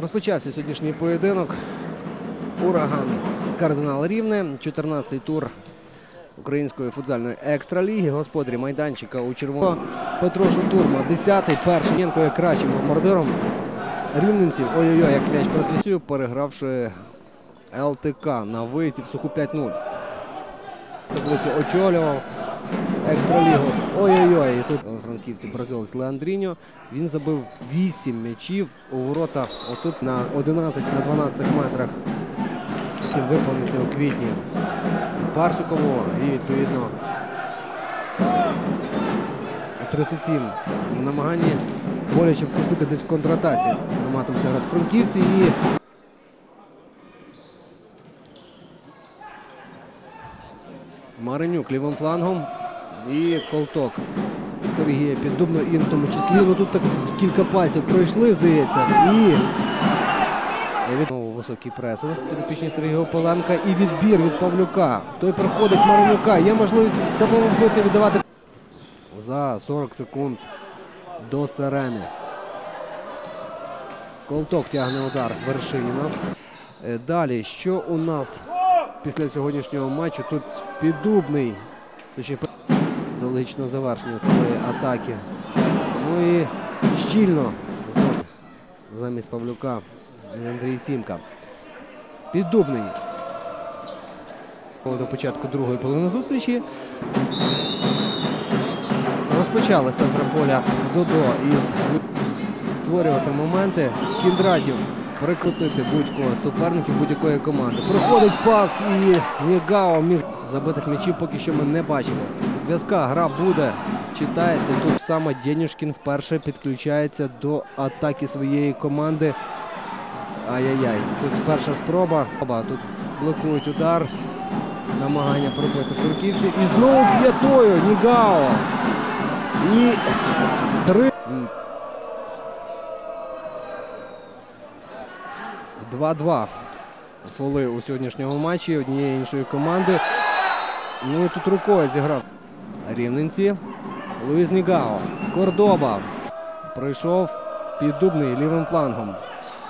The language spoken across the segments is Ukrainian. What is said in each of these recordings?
Розпочався сьогоднішній поєдинок. Ураган Кардинал Рівне, 14-й тур Української футзальної екстраліги. Господарі майданчика у червоному. Петро Шутурма, 10-й, перший Єнко є кращим бомбардиром рівненців. Ой-ой-ой, як м'яч просвісює, перегравши ЛТК на виїзді в суху 5-0. Таблицю очолював екстралігу. Ой-ой-ой. І тут франківці бразилець Леандріньо. Він забив 8 м'ячів у ворота. Отут на 11 на 12 метрах. Виповниться у квітні Паршикову і відповідно 37 в намаганні боляче вкусити десь в контратаці. Намагатимуться грати франківці і Маринюк лівим флангом і колток. Сергія Піддубно і в тому числі. Ну тут так кілька пасів пройшли, здається. І Знову високий пресинг підопічний Сергія Ополенка і відбір від Павлюка. Той проходить Маринюка. Є можливість самому бити віддавати за 40 секунд до сирени. Колток тягне удар в вершині нас. Е, Далі, що у нас після сьогоднішнього матчу? Тут піддубний. До логічного завершення своєї атаки. Ну і щільно замість Павлюка Андрій Сімка. Піддубний. До початку другої половини зустрічі. Розпочали з центра поля Додо із створювати моменти. Кіндратів прикрутити будь-кого суперників будь-якої команди. Проходить пас і Нігао міг забитих м'ячів поки що ми не бачили. Зв'язка гра буде, читається. Тут саме Денюшкін вперше підключається до атаки своєї команди. Ай-яй-яй. Тут перша спроба. Тут блокують удар. Намагання пробити франківці. І знову п'ятою Нігао. І три. 2-2 фоли у сьогоднішньому матчі однієї іншої команди. Ну і тут рукою зіграв рівненці. Луїз Нігао. Кордоба. Прийшов піддубний лівим флангом.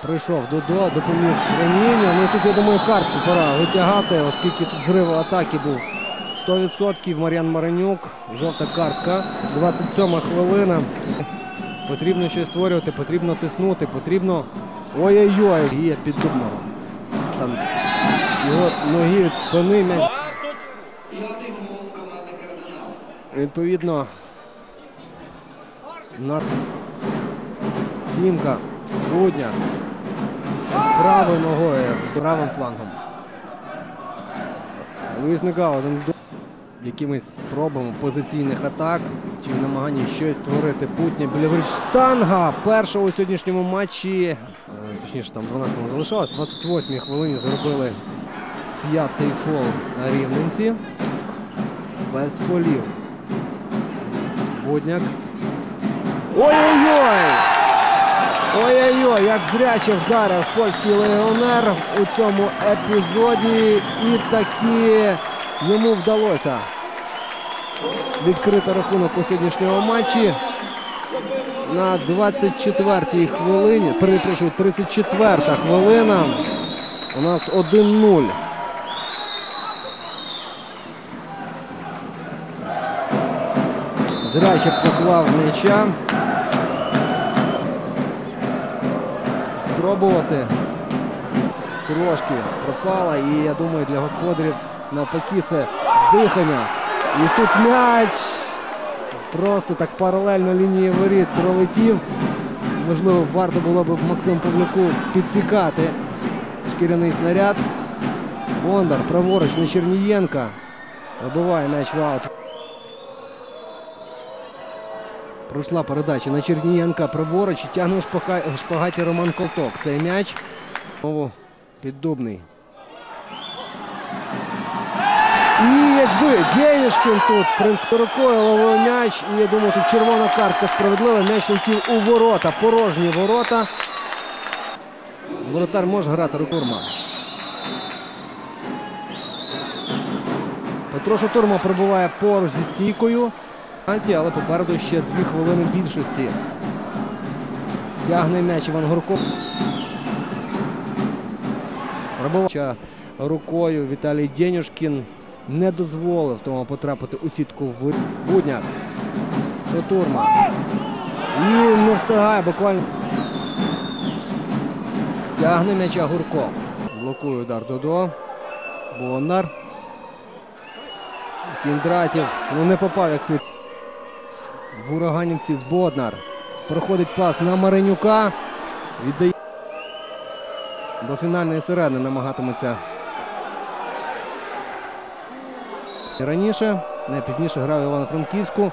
Прийшов Додо, допоміг Реміню. Ну тут, я думаю, картку пора витягати, оскільки тут зрив атаки був 100%. Мар'ян Маринюк. Жовта картка. 27 хвилина. Потрібно щось створювати, потрібно тиснути, потрібно. Ой-ой-ой, є піддубного. Там його ноги від спини м'яч. Відповідно. На сімка, Будня. Правою ногою, правим флангом. Луїс один якимись спробами позиційних атак чи в намаганні щось створити путня. Біляврич штанга першого у сьогоднішньому матчі. е, Точніше, там 12 залишалось. 28-й хвилині зробили п'ятий фол на рівненці. Без фолів. Будняк. Ой-ой-ой! Ой-ой-ой, як зряче вдарив польський легіонер у цьому епізоді. І таки йому вдалося відкрити рахунок у сьогоднішньому матчі. На 24-й хвилині, перепрошую, 34-та хвилина. У нас 1-0. Зряче поклав м'яча. Спробувати. Трошки пропала. І я думаю, для господарів навпаки це дихання. І тут м'яч просто так паралельно лінії воріт пролетів. Можливо, варто було б Максиму Павлюку підсікати шкіряний снаряд. Бондар праворуч на Чернієнка. Вибиває м'яч в аут. Пройшла передача на Чернієнка праворуч і тягне шпагаті Роман Колток. Цей м'яч. Знову піддубний. І якби Денюшкін тут, принципі, рукою ловив м'яч. І я думаю, тут червона картка справедлива. М'яч летів у ворота. Порожні ворота. Воротар може грати рукурма. Петро Шатурма прибуває поруч зі стійкою. Але попереду ще дві хвилини більшості. Тягне м'яч Іван Горко. Пробувача рукою Віталій Денюшкін не дозволив тому потрапити у сітку в Будняк. Шотурма. І не встигає буквально. Тягне м'яча Гурко. Блокує удар Додо. Бондар. Кіндратів. Ну не попав як слід. В ураганівців Боднар. Проходить пас на Маринюка. Віддає. До фінальної сирени намагатиметься. Раніше, не пізніше грав Івано-Франківську.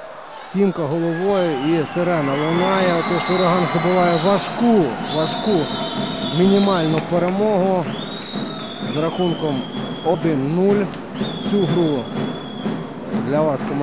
Сімка головою і сирена лунає. Отож ураган здобуває важку, важку мінімальну перемогу з рахунком 1-0. Цю гру для вас коментує.